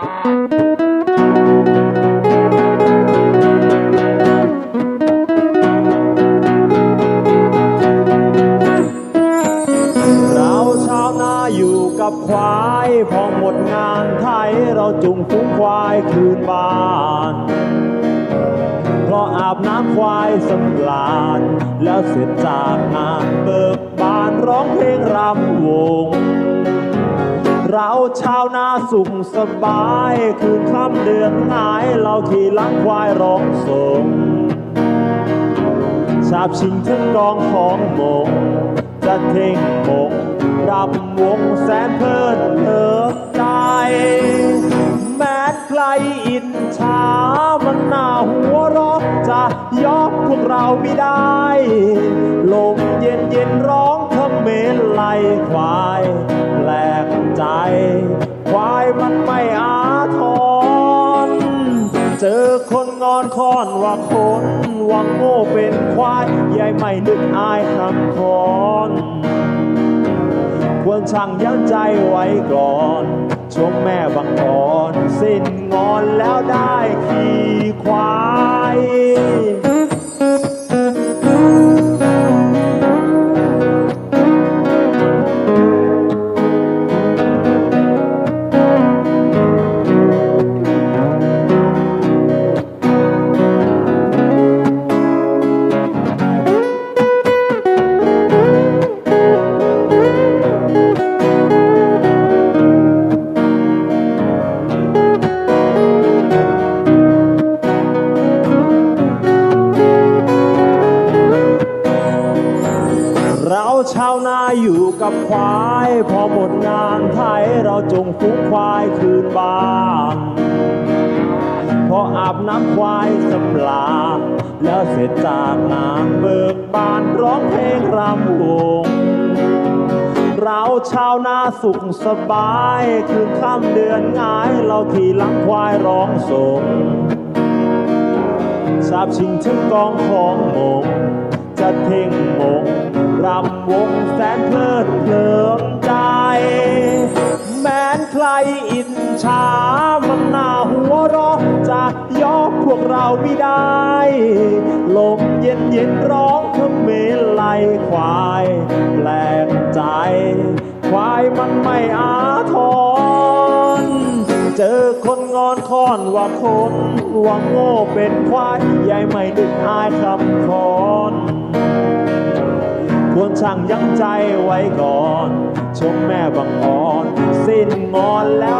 เราชาวนาอยู่กับควายพอหมดงานไทยเราจุงฟุ้งควายคืนบ้านเพราะอาบน้ำควายสำราญแล้วเสร็จจากงานเบิกบานร้องเพลงรำวง เราชาวนาสุขสบายคืนค่ำเดือนหายเราขี่ลังควายร้องสงชาบชิงถึงกองของมงจะเท่งมงรำวงแสนเพลินเพลิดใจแม้ใครอินชามันหน่าหัวเเราะจะยอกพวกเราไม่ได้ ลมเย็นเย็นร้องคำเมนไล่ควา อนคอนว่าคนว่าโง่เป็นควายยายไม่นึกอายทำคอนควรช่างยั้งใจไว้ก่อน ช่วงแม่บังกอนสิ้นงอนแล้วได้ เราชาวนาอยู่กับควาย พอหมดงานไทยเราจงฟุ้งควายคืนบ้านพออาบน้ำควายสำลาญแล้วเสร็จจากงานเบิกบานร้องเพลงรำวง เราชาวนาสุขสบาย คืนค่ำเดือนงายเราขี่หลังควายร้องสงสาบชิงถึงกองของมงจะเท่งมง รำวงแสนเพลิดเพลินใจ แม้นใครอินชามันหน้าหัวร้อจะยอกพวกเราไม่ได้ ลมเย็นเย็นร้องเขมรไล่ควาย แปลกใจ ควายมันไม่อาทร เจอคนงอนคอนว่าคนว่าโง่เป็นควายยายไม่นึกอายคำคอน ช่างยั้งใจไว้ก่อนชมแม่บังอ่อนสิ้นงอนแล้ว